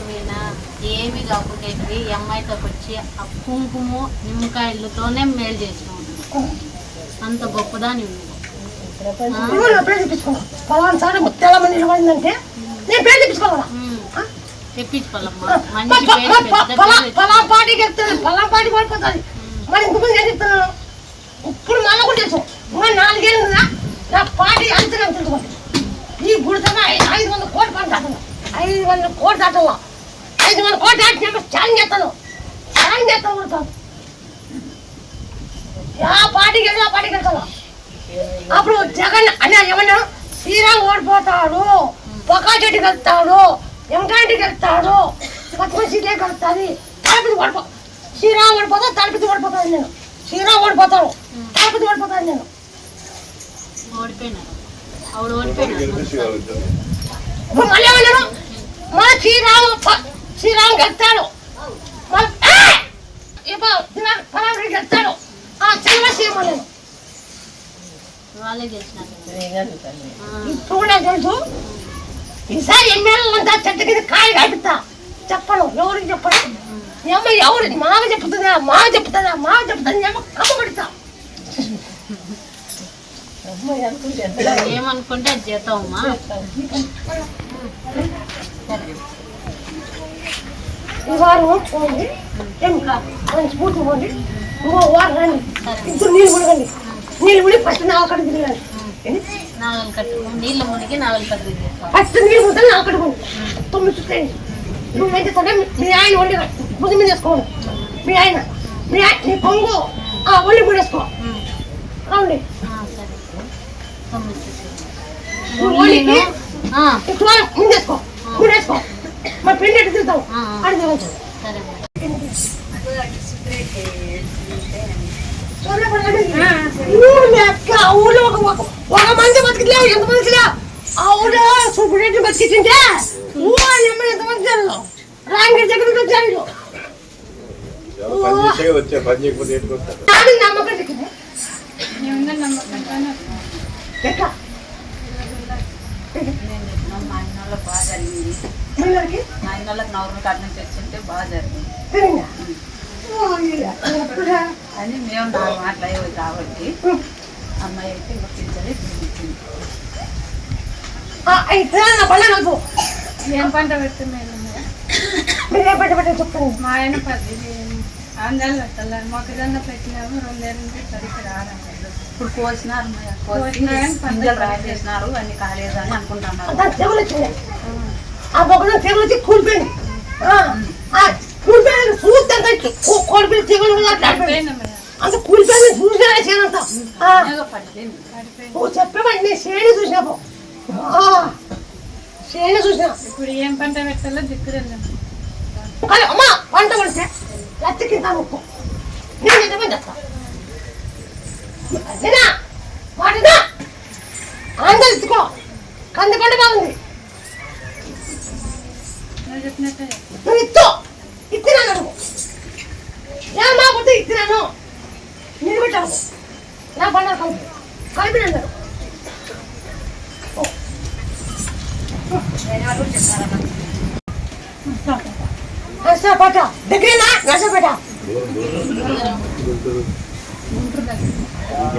పోయినా ఏమి కాకుండా ఈ అమ్మాయితో వచ్చి ఆ కుంకుమ నిమ్మకాయలతోనే మేలు చేసినావు అంత గొప్పదాని నిలబడిందంటే నేను పేరు తెప్పించుకోవాలా? పలా పడిపోతుంది మరి చెప్తున్నాను? ఇప్పుడు మళ్ళా కూడా తెలుసు. ఇంకా నాలుగేళ్ళు నా పార్టీ అంతగా తెలుసుకోండి ఈ గుడితోనే ఐ- ఐదు వందల కోట్లు పని దాటను ఐదు వందల కోట్లు దాటల్లా ఐదు వందల కోట్లు దాటినాక ఛాలెంజ్ చేస్తాను ఛాలెంజ్ చేస్తాను కూడా కాదు ఆ పార్టీకి వెళ్ళి ఆ పార్టీకి వెళ్తాను అప్పుడు జగన్ అన్న ఏమన్నా శ్రీరామ్ ఓడిపోతాడు పొకా చెట్టుకి వెళ్తాడు వెంకటికి వెళ్తాడు పచ్చని సీటే కలుగుతుంది తలపతి ఓడిపో శ్రీరామ్ ఓడిపోతా తలపతి ఓడిపోతాను నేను శ్రీరామ్ ఓడిపోతాడు తలపతి ఓడిపోతాను నేను ఓడిపోయినారు ఆవిడ ఓడిపోయినారు ఇప్పుడు మళ్ళీ ఏమన్నాడు మా శ్రీరాము శ్రీరామ్ దినా- పలానాడికి గెలుస్తాడు ఆ ఆ, ఇప్పుడు నాకు తెలుసు ఈసారి అంతా చెట్టు కింద కాయ కాపిస్తా చెప్పను ఎవరికి చెప్పను? ఏమో ఎవరు మాగ చెప్తుందా మాగ చెప్తుందా మాగ చెప్తుందా ఏమో కమ్మ పెడతా ఏమనుకుంటే అది చేద్దామమ్మా. ఈ వారం పోండి మంచి పూర్తి పోండి ఇంకో వారం రండి ఇద్దరు నీళ్ళు ముడగండి నీళ్ళు ముడి ఫస్ట్ నా అక్కడ తిరగండి నాగలు కట్టు నీళ్ళ మునిగి నాగలు కట్టు ఫస్ట్ నీళ్ళు ముడతాను నా అక్కడ పోండి తొమ్మిది చుట్టండి నువ్వు ఏం చేస్తాడే మీ ఆయన వండి భుజం మీద వేసుకోండి మీ ఆయన మీ ఆయన నీ పొంగు ఆ ఒళ్ళు కూడా వేసుకో సరే చుట్టూ. నువ్వు ఒళ్ళికి ఆ, ఎక్కువ ముందేసుకో ముందేసుకో మా పెళ్ళి ఎట్టు తిరుగుతావు ఆ. అని తిరగచ్చు సరే మేడం ఊరు లెక్క ఊళ్ళో ఒక ఒక- ఒక మంది బతికిలేవు ఎంత మంది లేవు ఆ ఊళ్ళో సూపరింటెండెంట్ బతికింటే ఊరు ఎమ్మెల్యే ఎంత మంది జరగదు రాంగిరి దగ్గరికి వచ్చారు వీళ్ళు. పని చేసే వచ్చా పని చేయకపోతే ఏంటికి వస్తారు దాని నమ్మకం చెక్కింది ఎట్లా జరిగింది ఆయన వాళ్ళకి నవరు బాగా జరిగింది? అని మేము నాలుగు మాటలు అయ్యేవి కాబట్టి అమ్మాయి అయితే ఇంకా ఏం పంట పెడుతున్నాయి మా ఆయన పది ఆంధ్రాలు మొక్కజొన్న పెట్టినాము రెండేళ్ళ సరిగ్గా రాలేదు ఇప్పుడు కోసినారు అని గింజలు రాసేసినారు అన్ని కాలేదని అనుకుంటున్నారు దాని తెగులు వచ్చింది ఆ. మొక్కజొన్న తెగులు కూలిపోయింది. కూలిపోయింది. చూద్దాం కోడిపిల్లి తెగులు. అంత కూలిపోయింది చూసినా నువ్వు చెప్పేవాడి నేను శ్రేణి చూసినాపు శ్రేణి చూసినా ఇప్పుడు ఏం పంట పెట్టాలో కానీ అమ్మా పంట పడితే లచ్చ కింద ముక్కు నేను నిజమే చెప్తా అదేనా? వాటిదా? పంట బాగుంది. నువ్వు ఇచ్చినాను అనుకో ఏమా పోతే ఇచ్చినాను నిలబెట్టాను నా పండుగ కలిపి. కలిపి అన్నారు నర్సాపేట దగ్గరేనా నర్సాపేట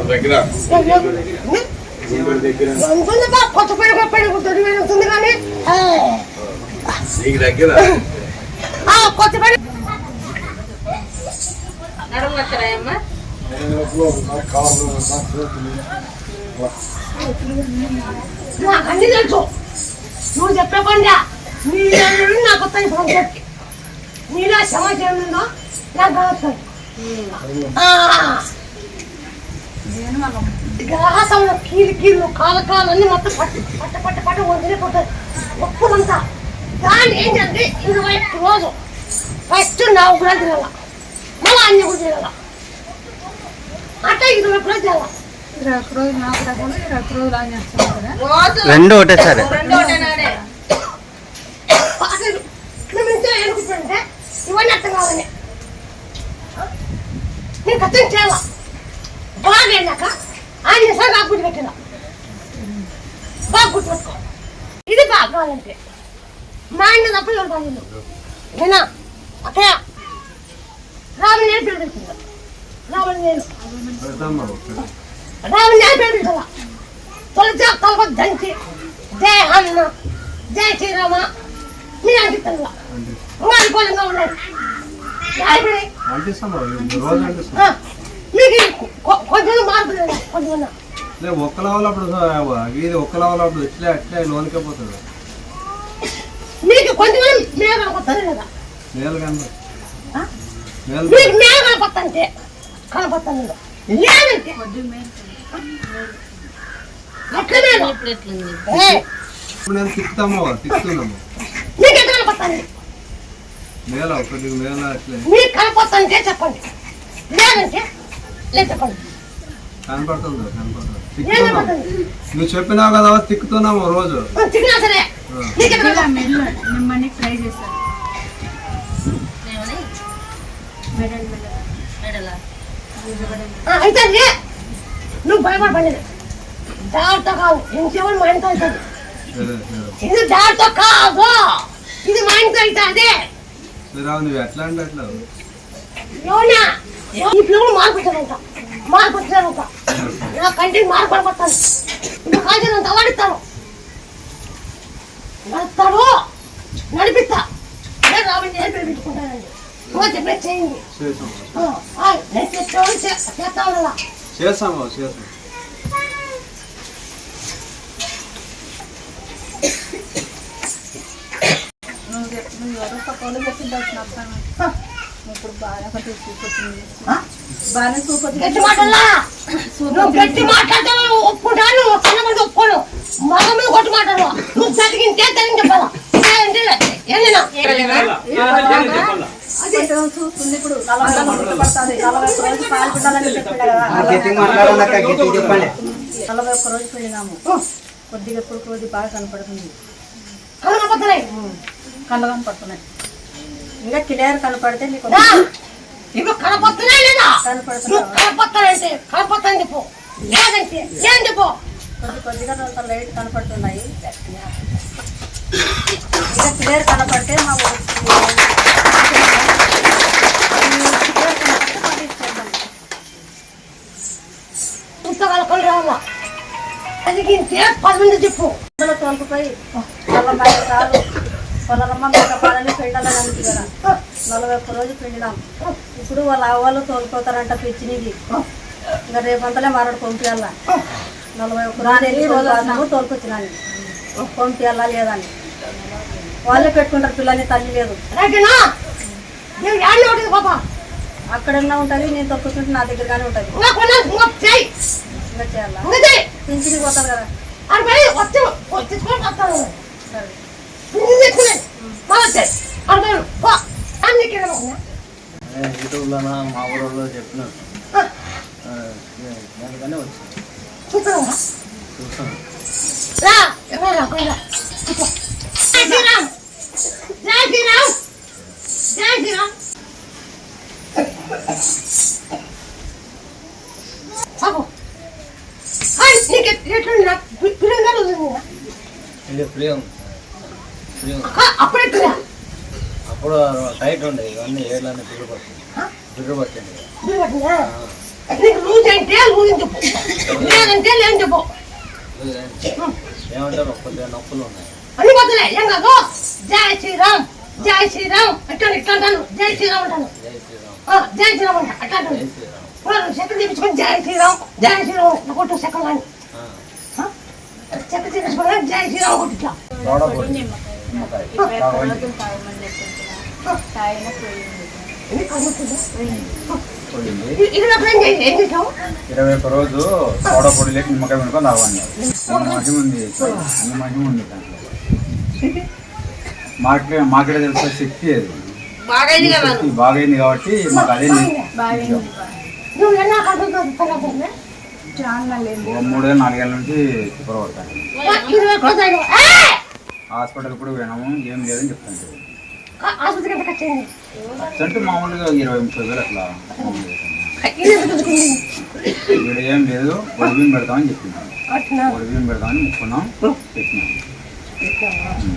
దగ్గర గుంటూరు దగ్గర కానీ అన్ని తెలుసు నువ్వు చెప్పే పండా నీ నాకు వస్తాయి ఫోన్ చెప్పి నీలో సమాచారం ఉందో నాకు కీలు కీళ్ళు కాలు కాలు అన్ని మొత్తం పట్టు పట్ట పట్ట పట్ట వదిలిపోతుంది ఒప్పులంతా దాన్ని ఏం చేయాలి ఇరవై ఒక్క రోజు ఫస్ట్ నావు కూడా తినాల. మళ్ళీ అన్ని కూడా తినాల. అట్లా ఇరవై ఒక్క రోజు తినాల. రెండు ఒకటే సరే ఇవన్నీ అర్థం కావాలి నేను కథం చేయాల? బాగా వెళ్ళాక ఆయన సార్ నాకు గుర్తు పెట్టిన. బాగా గుర్తుపెట్టుకో ఇది బాగా కావాలంటే మా ఆయన తప్ప ఎవరు కాదు నేనా? అక్కయ్య? రాముని నేను పేరు పెడుతున్నా రాముని నేను. రాముని నేను పేరు పెడుతున్నా తొలిచా తలక దంచి. జయ హనుమ జయ శ్రీరామ. మీరు అంటిస్తున్నా ఇంకా అనుకూలంగా రోజు అంటిస్తాం లే ఒక్క లెవెల్ అప్పుడు ఇది ఒక్క లెవెల్ అప్పుడు ఇట్లే అట్లే లోన్కే పోతుంది. మీకు కొంచెం మేలు కదా? మేలు మీకు కనపడుతుంటే లేదంటే. ఇప్పుడు నేను మీకు ఒకటి అట్లే. మీకు కనపడుతుంటే చెప్పండి. లేదంటే లేదు చెప్పండి కనపడుతుంది కనపడుతుంది. నువ్వు చెప్పినావు కదా తిక్కుతున్నాము రోజు. మిమ్మల్ని ట్రై ఆ, అయితే. నువ్వు భయపడలేదు. జాగ్రత్త కావు. ఇంకేమో మా ఇంట్లో అవుతుంది ఇది జాగ్రత్త కాదు ఇది మా ఇంట్లో అవుతుంది నువ్వు ఎట్లా అంటే అట్లా. ఎవనా ఈ పిల్లలు మార్పు మార్పు వచ్చారంట నా కంటికి మార్పు పడిపోతాను ఇంకా నన్ను తలాడిస్తాను. నడుస్తాడు నడిపిస్తా. నేను రాబడి నేను నువ్వు చెప్పేది చేయండి. నేను చెప్పేవాళ్ళు చే- చేస్తా ఉండాలా చేస్తాము చేస్తాం నువ్వు ఎవరో ఇప్పుడు బాగా బాగానే గట్టి నువ్వు గట్టి ఒప్పుకుంటాను ఒప్పుకోను. మగ మీద కొట్టి మాట్లాడు నువ్వు చదివింటే తెలియని చెప్పాలా? లేదంటే లేదు. ఏందినా? కొంచెం చూస్తుంది ఇప్పుడు. నలభై ఒక్క రోజు రోజు ఉం, కొద్దిగా ఇప్పుడు కొద్ది బాగా కనపడుతుంది. కనపడుతున్నాయి. కళ్ళు కనపడుతున్నాయి. ఇంకా క్లియర్ కనపడితే నీకు. ఇప్పుడు కనపడుతున్నాయి లేదా? నువ్వు కనపడుతున్నావు కనపడతానంటే కనపడతాను చెప్పు లేదంటే ఏం చెప్పు కొద్ది కొద్దిగా కొంత లైట్ కనపడుతున్నాయి. ఇంకా క్లియర్ కనపడితే మా పుస్తకాల అది ఇంతే పది మంది చెప్పు. నలభై ఐదు సార్లు పొలమ్మ పాలని పిండాలని అంది కదా. నలభై ఒక్క రోజు పిండినాం ఇప్పుడు వాళ్ళ అవ్వాళ్ళు తోలుకోతారంట పిచ్చినిది ఇంకా రేపంతలే మరొకటి పంపించాల నలభై ఒక్క రోజు ఎన్ని రోజులు ఆడినాము తోలుకొచ్చినాను. పంపించాలా లేదని వాళ్ళే పెట్టుకుంటారు పిల్లని తల్లి లేదు. అక్కడన్నా ఉంటుంది? నేను తొక్కుతుంటే నా దగ్గర కానీ ఉంటుంది. ఇంకా చేయాలా? పింఛనికి పోతారు కదా. సరే ఇది తెచ్చుకున్నాను మళ్ళీ చేయి అర్థం పో అన్ని కింద యూట్యూబ్లో మా ఊళ్ళో చెప్పినారు. దానికనే వచ్చింది చూస్తున్నావా? చూస్తాను. రా. ఎవరు రా కొండ జై శ్రీరామ్ జై శ్రీరామ్ జై శ్రీరామ్ బాబు హాయ్ నీకు ఎట్లుంది నా పిల్లలు ఉంది ఇది ప్రియం ప్రియం అప్పుడు ఎట్లా అప్పుడు టైట్ ఉండే ఇవన్నీ ఏళ్ళని బిడ్డ పట్టింది బిడ్డ పట్టింది నీకు లూజ్ అంటే లూజ్ అని చెప్పు. లేదంటే లేని చెప్పు. ఏమంటారు? కొద్దిగా నొప్పులు ఉన్నాయి. అన్ని పోతున్నాయి ఏం కాదు జై శ్రీరామ్ జై శ్రీరామ్. అట్లా ఇట్లా అంటాను. జై శ్రీరామ్ అంటాను. జై శ్రీరామ్. అంట. అట్లా అంటాను. చెక్క తీపించుకొని జై శ్రీరామ్ జై. శ్రీరామ్ కొట్టు చెక్క కానీ. చెక్క తీపించుకొని జై శ్రీరామ్ కొట్టు ఇట్లా. ఇరవై ఒక్క రోజు సోడా పొడి లేక నిమ్మకాయ వెనుకొని తాగన్నారు మహిమ ఉంది అన్ని మహిమ ఉంది మార్కెట్ మార్కెట్ తెలిసిన శక్తి అది. శక్తి బాగైంది కాబట్టి మాకు అదే మూడేళ్ళు నాలుగేళ్ళ నుంచి తిప్పలు పడతాను ఇరవై కోతాడు హాస్పిటల్ కూడా పోయినాము ఏం లేదని చెప్తాను. ఆసుపత్రికి ఎంత ఖర్చు అయింది అంటే మామూలుగా ఇరవై ముప్పై వేలు అట్లా ఇది ఎంత ఖర్చుకుంది ఇక్కడ ఏం లేదు ఒక బియ్యం పెడతామని చెప్తున్నాను అట్లా ఒక బియ్యం పెడతామని ముక్కున్నాం పెట్టినాం. ఉం.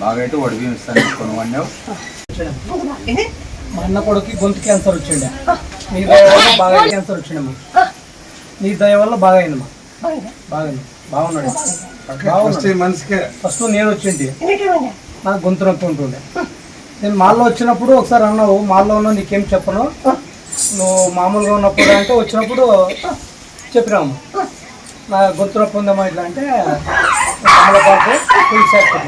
బాగా అయితే వడి బియ్యం ఇస్తాను కొనుగోండి ఇది మా అన్న కొడుకు గొంతు క్యాన్సర్ వచ్చిండే. నీ దయ వల్ల బాగా క్యాన్సర్ వచ్చిండమ్మా నీ దయ వల్ల బాగా అయిందమ్మా బాగున్నాడు. ఫస్ట్ మనిషికే. నేను వచ్చింది నాకు గొంతు నొప్పి ఉంటుండే. నేను మాల్లో వచ్చినప్పుడు ఒకసారి అన్నావు మాల్లో ఉన్నా నీకేం చెప్పను? నువ్వు మామూలుగా ఉన్నప్పుడు అంటే వచ్చినప్పుడు చెప్పినాము. నా గొంతు నొప్పి ఉందమ్మా ఇట్లా అంటే తమలపాకు తులసి ఆకు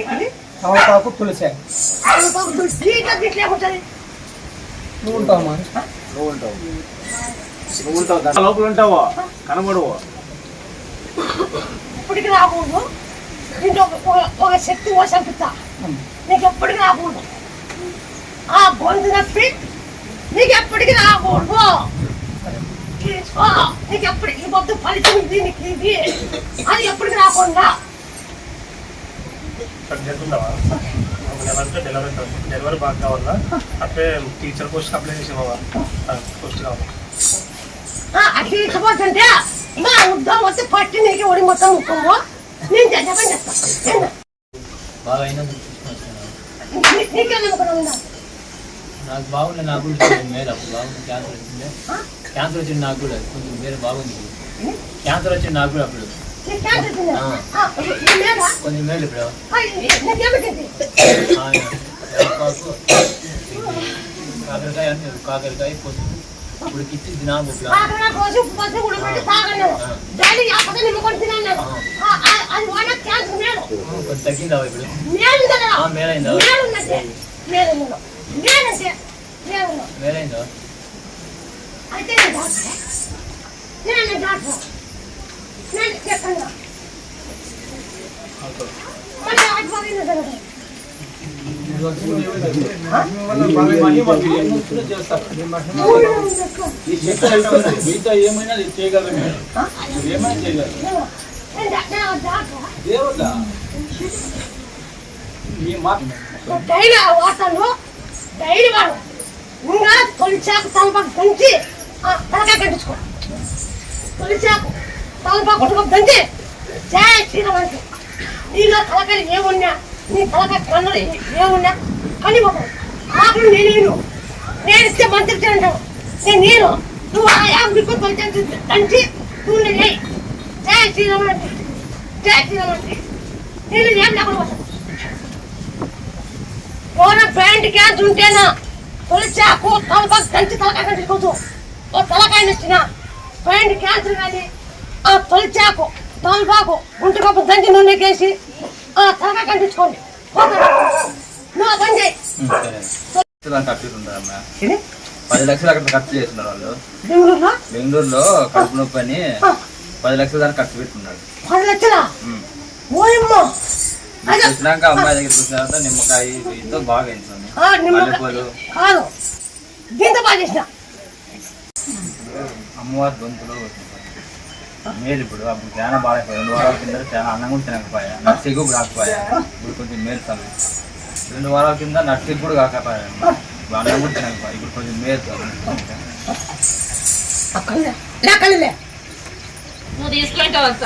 ఇది తమలపాకు తులసి ఆకు. దీంట్లో దీంట్లో ఏముంటుంది? నువ్వు ఉంటావమ్మా నువ్వు ఉంటావు. నువ్వు ఉంటావు లోపల ఉంటావు? కనబడవు? ఇప్పటికి రాకూడదు దీంట్లో ఒక- శక్తి పోసంపిస్తా నీకు ఎప్పటికి రాకూడదు ఆ గొంతు నొప్పి నీకు ఎప్పటికి రాకూడదు. నీకు ఎప్పటికి పొద్దు ఫలితం దీనికి ఇది. అది ఎప్పటికి రాకుండా డెలివరీ బాగా కావాలా? అట్లే టీచర్ పోస్ట్ అప్లై చేసేవా పోస్ట్ కావాలి. ఆ, అట్లా ఇకపోతుంటే మా ఉద్యోగం వస్తే పట్టి నీకు ఒడి మొత్తం ముక్కము నేను చేసే పని చేస్తా. బాగా అయినందుకు చూసుకొస్తున్నాను నీ- నీకేం కూడా కొంచెం మేలు అప్పుడు. బాగుంది క్యాన్సర్ వచ్చిందే. క్యాన్సర్ వచ్చింది నాకు కూడా. కొంచెం మేలు బాగుంది. క్యాన్సర్ వచ్చింది నాకు కూడా అప్పుడు? కొంచెం మేలు ఇప్పుడు కాకరకాయ కాకరకాయ పసుపు ఇప్పుడు కిచ్చి ఇప్పుడు ఆకలి కోసి ఉప్పుకోసి ఉడకబెట్టి తాగలేవు. డైలీ యాపద నిమ్మకొని తినాలి. అది క్యాన్సర్ మేలు. తగ్గిందా ఇప్పుడు మేలు కదా? మేలైందా? మేలైందా అయితే నేను డాక్టర్. నేను డాక్టర్. నేను చెప్పండి. మళ్ళీ ఆటి పోయింది కదా. ఏమైనా చేయగలరు ఏమైనా చేయగలరు దేవుడా మాట ఆ వాటర్లో వాడు ఇంకా తొలిచాకు తలపాకు దంచి తలకాయ కట్టించుకో తొలిచాకు తలపాకు దంచి జయ శ్రీరామంటే నీలో తలకాయ ఏమున్నా నీ తలకాయ కన్నులు ఏమున్నా? కనిపోతావు ఆకులు నేను నేను ఇస్తే మంత్రి తింటావు నేను నేను. నువ్వు ఆ యాభై తొలిచాకు దంచి నువ్వు నేను. జయ శ్రీరామంటే జయ శ్రీరామంటే నేను ఏం లేకుండా పోతాను ఓన ప్యాంట్ క్యాన్స్ ఉంటేనా? తొలిచాకు తలపాకు కంచి తలకాయ కట్టుకోవచ్చు ఓ తలకాయ నచ్చిన. ప్యాంట్ క్యాన్సర్ కానీ ఆ తొలిచాకు తలపాకు గుంటుకప్పు దంచి నూనెకేసి నువ్వు ఆ పని చేయి పది లక్షలు అక్కడ ఖర్చు చేస్తున్నారు వాళ్ళు బెంగళూరులో బెంగళూరులో కడుపు నొప్పి అని పది లక్షలు దానికి ఖర్చు పెట్టుకున్నాడు పది లక్షలా ఉమ్. ఓయమ్మో అదే వచ్చినాక అమ్మాయి దగ్గర చూసిన తర్వాత నిమ్మకాయ బాగా అయింది స్వామి ఆ, నిమ్మకాయ. మల్లెపూలు కాదు దీంతో బాగా చేసిన అమ్మవారి గొంతులో మేలు ఇప్పుడు అప్పుడు చాలా బాగా రెండు వారాల కింద చాలా అన్నం కూడా తినకపోయా నర్సికి కూడా కాకపోయా ఇప్పుడు కొంచెం మేలు స్వామి రెండు వారాల కింద నర్సికి కూడా కాకపోయా ఇప్పుడు అన్నం కూడా తినకపోయా ఇప్పుడు కొంచెం మేలు స్వామి అక్కడలే లేకలే నువ్వు తీసుకుంటావు అక్క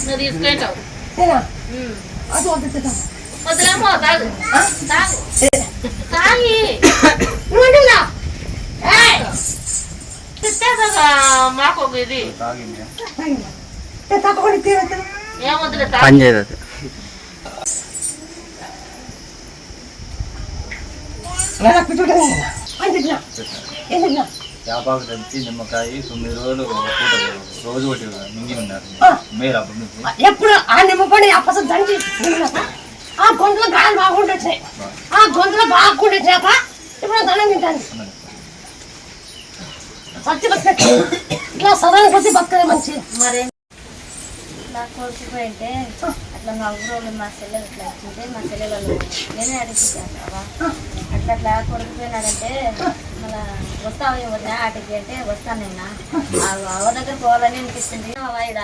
నువ్వు తీసుకుంటావు నేనా అది వద్దు వదిలేమో తాగు తాగు తాగి నువ్వు అంటుందా ఏయ్ తిట్టేదా మాకు ఇది. చేపాకు తెచ్చి నిమ్మకాయ తొమ్మిది రోజులు రోజు ఒకటి మింగి ఉన్నారు. అప్పటి నుంచి? ఎప్పుడు ఆ నిమ్మపండి అప్పసం దంచి తిన్నాక, ఆ గొంతులో గాయాలు బాగుండి వచ్చినాయి ఆ గొంతులో బాగుండి వచ్చినాక ఇప్పుడు దండం తింటాను. సత్య బతికే ఇట్లా సదాని కొద్ది బతకలే మంచి మరి నా కొడుకు అట్లా మా ఊరోళ్ళు మా చెల్లెలు ఇట్లా వచ్చింటే మా చెల్లెలు నేనే అడిగిస్తాను అట్లా అట్లా కొడుకు పోయినాడంటే మళ్ళా వస్తావు ఆటికి అంటే వస్తాను నిన్న. అవ్వ దగ్గర పోవాలని అనిపిస్తుంది. మా వాయిడ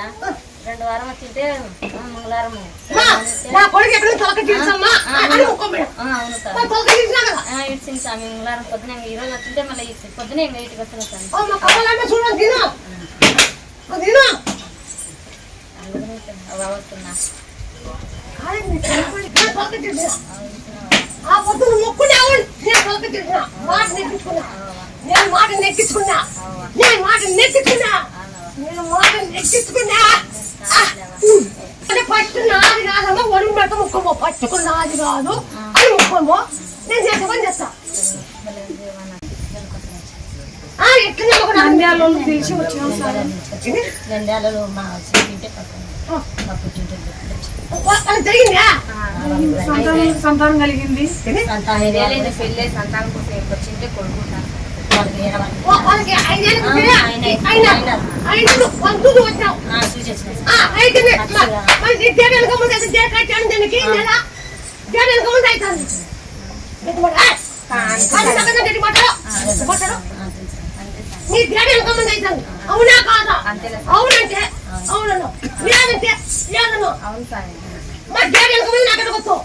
రెండు వారం వచ్చింటే మంగళవారం ఇచ్చింది స్వామి మంగళవారం పొద్దున ఈ రోజు వచ్చింటే మళ్ళీ పొద్దున ఇంకా ఇంటికి వస్తున్నాను స్వామి నేను. ఆ పొద్దున. మాట నెక్కించుకున్నా నేను మాట నెక్కించుకున్నా నేను మాట నెక్కించుకున్నా నేను మాట నెక్కించుకున్నా ఆ, ఉమ్. అంటే ఫస్ట్ నాది కాదమ్మా ఒడుగు పెడతా ముక్కమో పట్టుకున్న నాది కాదు. అని ముక్కమో నేను చేసే పని చేస్తా. పిలిచి వచ్చినాం సార్. నంద్యాలలో మా ఇంటి పక్కన మా పుట్టింటి అది జరిగిందా? సంతానం కలిగింది. సంతానం పెళ్ళే సంతానం కోసం వచ్చింటే కొడుకుంటాను ఆ, అయితే నీ జడ వెనక ముందు ముందు ముందు అవునా కాదా అవునంటే అవునను లేదంటే లేదను మా వెనక ముందు నాకు ఎడగొచ్చు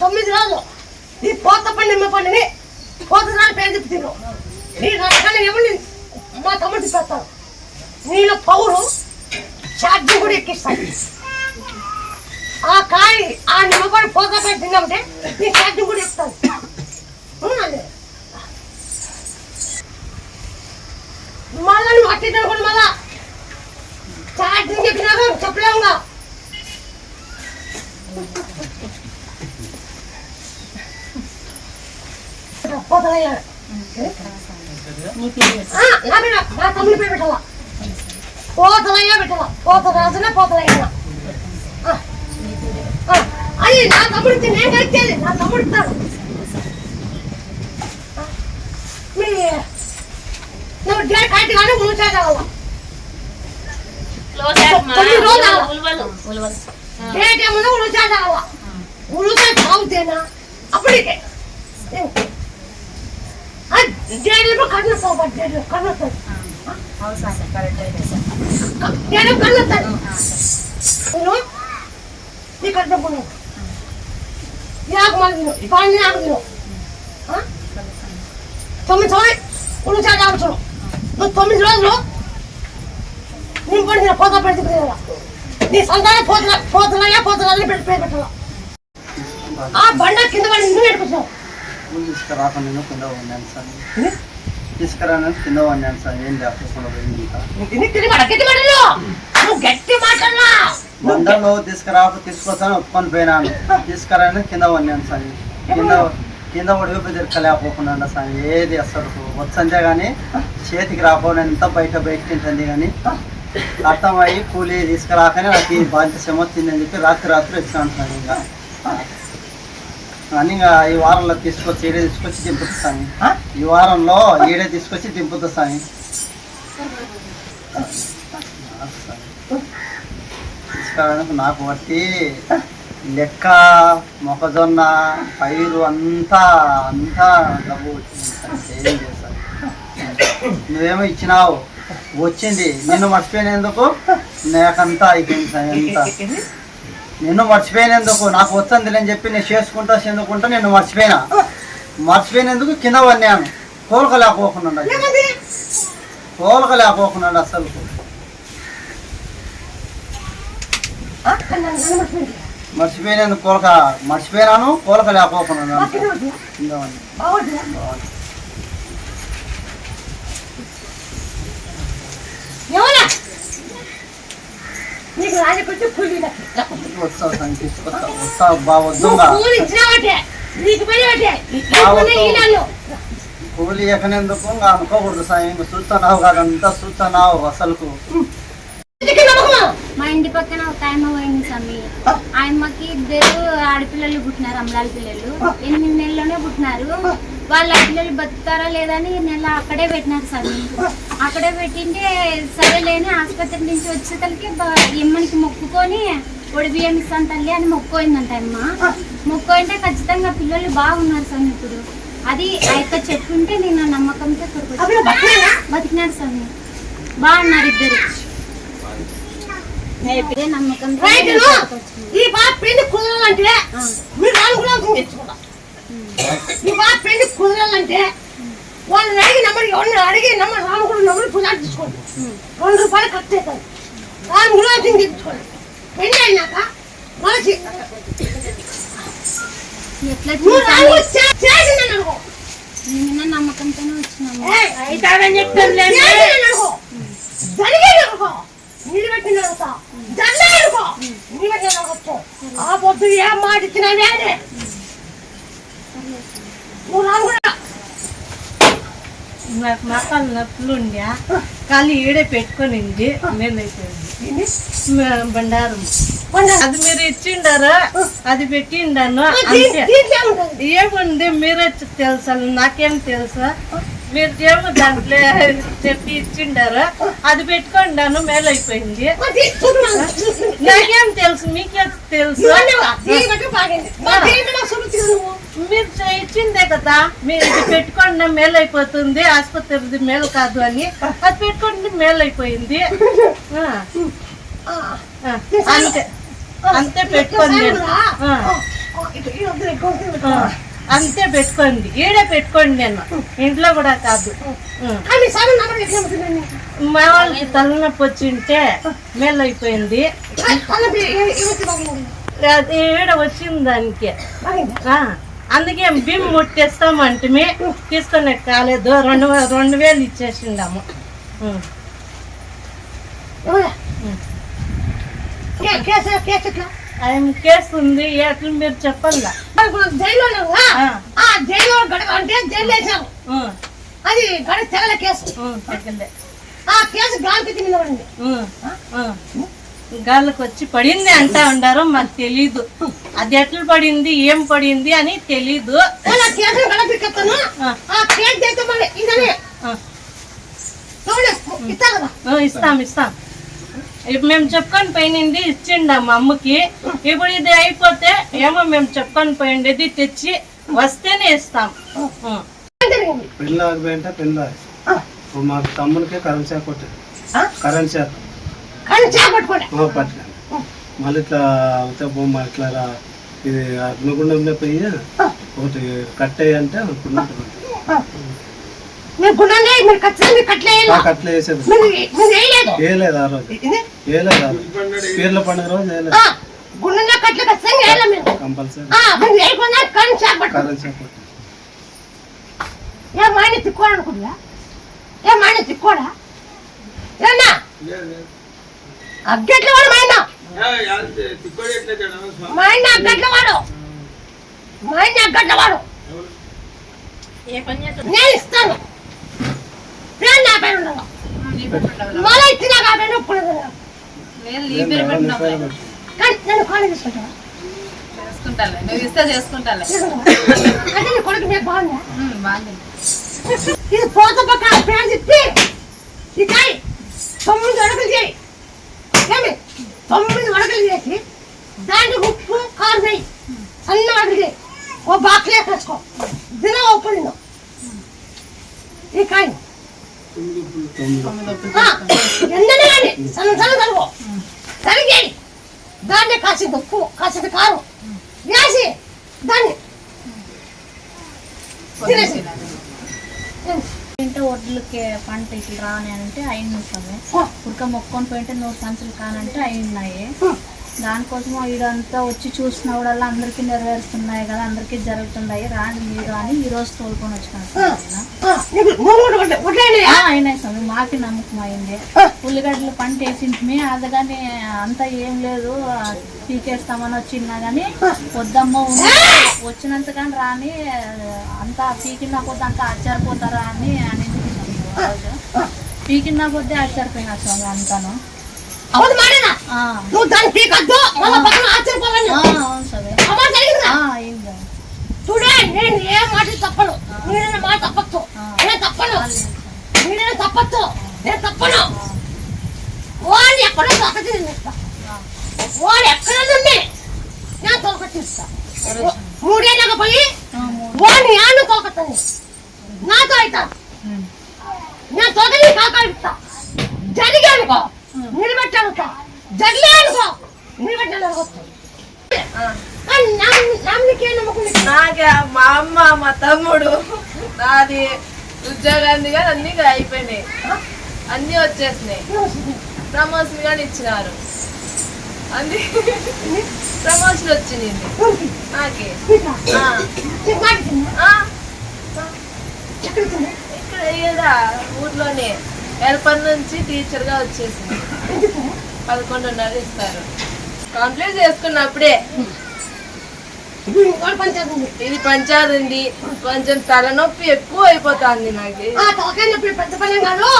తొమ్మిది రోజులు ఈ పోత పండి పండిని పోత పేరు తిప్పుతారు నీ రకాన్ని ఎవరిని మా తమ్ముడు తిప్పేస్తాడు నీలో పౌరు ఛార్జింగ్ కూడా ఎక్కిస్తాను ఆ కాయ ఆ నిమ్మపడి పోత పెట్టి తిన్నామంటే నీ ఛార్జింగ్ కూడా ఎక్కుతాను మళ్ళా నువ్వు అట్టి తినకుండా మళ్ళా. ఛార్జింగ్ చెప్పినాక చెప్పలేముగా. పోతలయ్యాడు నీ పేరు ఆ, నా మీద నా తమ్ముడి పేరు పెట్టాలా పోతలయ్య పెట్టాలా పోత రాజునే పోతలయ్య అది నా తమ్ముడికి నేను కలిసేది నా తమ్ముడు ఇస్తాడు మీ నువ్వు డే కాటి కానీ ముంచా కావాలా తొమ్మిది రోజులు కావాలా? ఉల్వలు జైలు కన్ను పోవాలి జైలు కన్ను నేను నాకు తొమ్మిది నువ్వు తొమ్మిది రోజులు నేను పోతా నీ సంతానం పోతున్నా పోతున్నాయా పోతున్నా పెట్టి పెట్టాలా. ఆ బండ కింద పడి నువ్వు పెట్టుకుంటావు స్కూల్ తీసుకురాక నేను కింద ఉన్నాను సార్. తీసుకురాను కింద ఉన్నాను సార్. ఏం లేకుండా పోయింది నువ్వు బండలో తీసుకురాక తీసుకొస్తాను ఒప్పుకొని పోయినాను. తీసుకురాను కింద ఉన్నాను సార్. కింద కింద పడి తిరగలేకపోకుండా సార్. ఏది అసలు? వచ్చంతే కానీ చేతికి రాకపోయినా ఎంత బయట బయట తింటుంది కానీ అర్థమయ్యి కూలి తీసుకురాకనే నాకు ఈ బాధ్యత వచ్చిందని చెప్పి రాత్రి రాత్రి వచ్చినాను సార్ ఇంకా. అని ఇంకా ఈ వారంలో తీసుకొచ్చి ఈడే తీసుకొచ్చి దింపుతాను ఈ వారంలో ఈడే తీసుకొచ్చి దింపుతాను తీసుకురావడానికి నాకు బట్టి లెక్క మొక్కజొన్న పైరు అంతా అంతా డబ్బు వచ్చింది చేస్తాను నువ్వేమో ఇచ్చినావు వచ్చింది. నిన్ను మర్చిపోయినందుకు నాకంతా అయిపోయింది సార్ ఎంత నిన్ను మర్చిపోయినందుకు నాకు వచ్చింది అని చెప్పి నేను చేసుకుంటా చెందుకుంటా నిన్ను మర్చిపోయినా. మర్చిపోయినందుకు కింద పడినాను కోలుకలేకపోకుండా కోలుకలేకపోకుండా అసలు. మర్చిపోయినందుకు కోలక మర్చిపోయినాను కోలకలేకపోకుండా కింద పడినా. ఎవరా నీకు రాజకొచ్చి కూలి వస్తా సార్ తీసుకొస్తా వస్తా బాగా నువ్వు వద్దుగా కూలి ఇచ్చినావటే నీకు పని బట్టే రావద్దు. ఈనాళ్ళు కూలి ఎక్కనేందుకు అనుకోకూడదు ఇంకా చూస్తున్నావు కాదంతా చూస్తున్నావు అసలుకు మా ఇంటి పక్కన ఒక ఆయమ్మ పోయింది స్వామి. ఆయమ్మకి ఇద్దరు ఆడపిల్లలు పుట్టినారు అమలాల పిల్లలు. ఎనిమిది నెలలోనే పుట్టినారు. వాళ్ళ పిల్లలు బతుకుతారా లేదా అని నెల అక్కడే పెట్టినారు స్వామి అక్కడే పెట్టింటే సరేలేని ఆసుపత్రి నుంచి వచ్చేసరికి ఎమ్మనికి మొక్కుకొని ఒడి బియ్యం ఇస్తాను తల్లి అని మొక్కుపోయిందంట అమ్మ మొక్కుపోయింటే ఖచ్చితంగా పిల్లలు బాగున్నారు స్వామి ఇప్పుడు. అది ఆ యొక్క చెప్పుంటే నేను నమ్మకంతో. బతికినారు? స్వామి. బాగున్నారు ఇద్దరు. ఇదే పెళ్ళి కుదరాలంటే పెళ్ళి వాళ్ళని అడిగి నెంబర్ ఎవరిని అడిగి నెంబర్ రానుకున్న నెంబర్ పుజారు తీసుకోండి. రెండు రూపాయలు ఖర్చు అవుతుంది దాని గురించి తీసుకోండి పెళ్ళి అయినాక మేము నమ్మకంతోనే వచ్చినాము ఏయ్, అవుతాడని చెప్తానులే చేసిందని అనుకో జరిగేది అనుకో నిలబెట్టిన అనుకో జల్లే అనుకో నిలబెట్టిన అనుకో ఆ పొద్దు ఏం మాట ఇచ్చినా వేరే నువ్వు రాను కూడా నాకు మకాలు నొప్పులు ఉండే కాళ్ళు ఈడే పెట్టుకొనింది మేలైపోయింది బండారం. అది మీరు ఇచ్చిండారా? అది పెట్టిండాను. ఏముంది? మీరే తెలుసా? నాకేం తెలుసా? మీరు ఏమో దాంట్లో చెప్పి ఇచ్చిండారా? అది పెట్టుకుండాను మేలైపోయింది. నాకేం తెలుసు మీకేం తెలుసు. మరి ఇచ్చిందే కదా. మీరు ఇది పెట్టుకోండి మేలు అయిపోతుంది ఆసుపత్రిది మేలు కాదు అని. అది పెట్టుకోండి మేలు అయిపోయింది ఆ, ఆ, ఆ, అంతే. అంతే పెట్టుకోండి. అంతే పెట్టుకోండి. ఈడే పెట్టుకోండి నేను. ఇంట్లో కూడా కాదు. మా వాళ్ళకి తలనొప్పి వచ్చింటే మేలు అయిపోయింది ఈడ వచ్చింది దానికి. అందుకే బిమ్ ముట్టేస్తామంటే తీసుకునే కాలేదు. రెండు రెండు వేలు ఇచ్చేసిండాము. కేసు కేసు ఎట్లా? ఆయన కేసు ఉంది ఎట్లా మీరు చెప్పాలా? ఇప్పుడు జైల్లో ఉన్నావా? ఆ. ఆ జైల్లో గడప అంటే జైలు వేసాము ఉం, అది గడప తెగల కేసు. ఆ కేసు గాలికి తిన్నవండి. గాళ్ళకి వచ్చి పడింది అంటా ఉండారు మాకు తెలీదు. అది ఎట్లా పడింది ఏం పడింది అని తెలీదు. ఇస్తాం ఇస్తాం. ఇప్పుడు మేము చెప్పుకొని పోయినది ఇచ్చిండ మా అమ్మకి. ఇప్పుడు ఇది అయిపోతే ఏమో మేము చెప్పుకొని పోయిండేది తెచ్చి వస్తేనే ఇస్తాం. పెళ్ళి ఆగిపోయింటే పెళ్ళి మా తమ్ముడికి కరెంట్ షాక్ కొట్టింది పట్టుకొని మళ్ళీ ఇట్లా అవుతా బొమ్మ ఇట్లా ఇది అగ్నిగుండంలో పోయి ఒకటి కట్టేయి అంటే అనుకున్నట్టు మీరు గుణంగా మీరు ఖచ్చితంగా వేసేది మీరు మీరు వేయలేదు. వేయలేదు ఆ రోజు. ఇది వేయలేదు ఆ రోజు. పీర్ల పండుగ రోజు వేయలేదు. ఆ, గుండంగా కట్లు ఖచ్చితంగా వేయాలి మీరు కంపల్సరీ. ఆ, మీరు వేయకుండా కానీ చేపట్టు. కరెంట్ షాక్ కొట్టింది ఏ మాయని తిక్కోడు అనుకుంటా ఏ మాయని తిక్కోడా ఏనా అగ్గట్ల వాడు మాయన మాయన అగ్గట్ల వాడు మాయన అగ్గట్ల వాడు నేను ఇస్తాను. నేను ఉండదు మళ్ళీ ఇచ్చిన నా పేరు కానీ నేను కాలేజ్ తీసుకుంటాను చేసుకుంటాలే నువ్వు ఇస్తే చేసుకుంటాలే అంటే నీ కొడుకు మీకు బాగుందా ఇది పోత పక్క తొమ్మిది చేయి ఏమి తొమ్మిది చేసి దాంట్లో ఉప్పు కారం వేయి సన్న అడుగు చేయి ఓ బాక్లే వేసుకో దిన ఉప్పు నిన్ను ఈ కాయ దాన్ని కాసింది ఉప్పు కాసింది కారం వేసి దాన్ని తినేసి అంటే ఒడ్లకి పంట ఇట్లా రాని అంటే అయింది ఉడక మొక్కొని పోయింటే నూరు సంచులు కానంటే అయినాయి దానికోసం ఈడంతా వచ్చి చూసినప్పుడల్లా అందరికీ నెరవేరుస్తున్నాయి కదా అందరికీ జరుగుతున్నాయి. రాని మీరు అని ఈ రోజు తోలుకొని? ఆ, అయినాయి స్వామి మాకి నమ్మకం అయింది. ఉల్లిగడ్డలు పంట వేసింటిమి అది కానీ అంతా ఏం లేదు పీకేస్తామని వచ్చినా కానీ వద్దమ్మ. వచ్చినంత కానీ రాని అంతా పీకినా కొద్ది అంతా ఆశ్చర్యపోతారా అని అనేది పీకినా కొద్దీ ఆశ్చర్యపోయినా స్వామి అంతాను. అవును మారేనా ఆ, నువ్వు దాన్ని పీకద్దు మళ్ళా పక్కన ఆశ్చర్యపోవాలి ఆ, అవును స్వామి అమ్మ జరిగిందా చూడే నేను ఏ మాట తప్పను. నేను మాట తప్పచ్చు. నేను తప్పను. నేను తప్పచ్చు. నేను తప్పను. వాడు ఎక్కడో తొక్కటి వాడు ఎక్కడ నుండి నేను తొలకొచ్చిస్తా మూడేళ్ళకి పోయి వాడిని యాను తోకతాను నాతో అవుతా నేను తొగలి కాకాడుతా జరిగానుకో నిలబెట్టానుకో జగలే అనుకో నిలబెట్టాను కానీ నా- నమ్మకే నమ్మకం లేదు. నాకే మా అమ్మ మా తమ్ముడు నాది ఉద్యోగాన్ని కానీ అన్ని అయిపోయినాయి. అన్ని వచ్చేసినాయి. ప్రమోషన్ కానీ ఇచ్చినారు. అంది ప్రమోషన్ వచ్చింది. నాకే. ఇక్కడ ఊర్లోనే. హెల్పర్ నుంచి టీచర్గా వచ్చేసింది. పదకొండున్నర ఇస్తారు. కంప్లీట్ చేసుకున్నప్పుడే ఇది ఉంది. కొంచెం తలనొప్పి ఎక్కువ అయిపోతుంది నాకు. ఆ తలకాయ నొప్పి పెద్ద పని కాదు.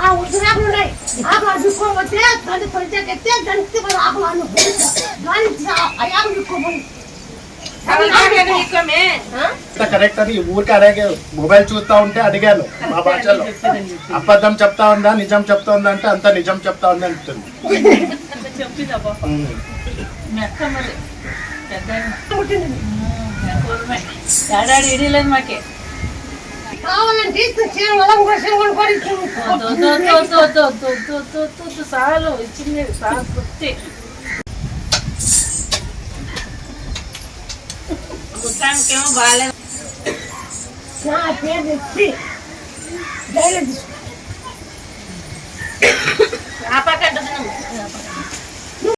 ఆ. ఉసిరాకులు ఉన్నాయి. ఆకులు అడుక్కొని వస్తే దాన్ని పంచాయతీ ఎత్తే దానికి మన ఆకులు అన్ను దాని అయ్యాకు దిక్కుపోయి కరెక్ట్ అని ఊరికి అడిగే మొబైల్ చూస్తా ఉంటే అడిగాను మా భాషలో అబద్ధం చెప్తా ఉందా నిజం చెప్తా ఉందా అంటే అంత నిజం చెప్తా ఉంది అంటుంది మాకే కావాలంటే చీర వల్ల కుట్టానికేమో బాగాలేదు చేప కట్టుతున్నాము